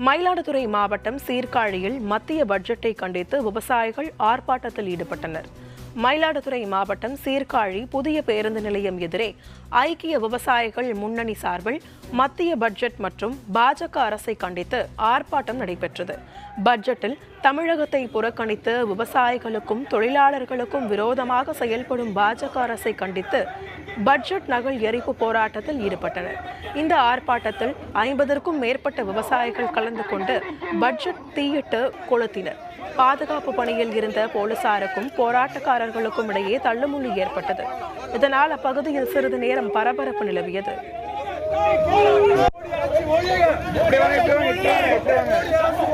மயிலாடுதுறை மாவட்டம் சீர்காழியில் மத்திய பட்ஜெட்டை கண்டித்து விவசாயிகள் ஆர்ப்பாட்டத்தில் ஈடுபட்டனர். மயிலாடுதுறை மாவட்டம் சீர்காழி புதிய பேருந்து நிலையம் எதிரே ஐக்கிய விவசாயிகள் முன்னணி சார்பில் மத்திய பட்ஜெட் மற்றும் பாஜக அரசை கண்டித்து ஆர்ப்பாட்டம் நடைபெற்றது. பட்ஜெட்டில் தமிழகத்தை புறக்கணித்து விவசாயிகளுக்கும் தொழிலாளர்களுக்கும் விரோதமாக செயல்படும் பாஜக அரசை கண்டித்து பட்ஜெட் நகல் எரிப்பு போராட்டத்தில் ஈடுபட்டனர். இந்த ஆர்ப்பாட்டத்தில் ஐம்பதற்கும் மேற்பட்ட விவசாயிகள் கலந்து கொண்டு பட்ஜெட் தீயிட்டு கொளுத்தினர். பாதுகாப்பு பணியில் இருந்த போலீசாருக்கும் போராட்டக்காரர்களுக்கும் இடையே தள்ளுமுள்ளு ஏற்பட்டது. இதனால் அப்பகுதியில் சிறிது நேரம் பரபரப்பு நிலவியது. இப்படி வாங்க இப்படி வாங்க இப்படி வாங்க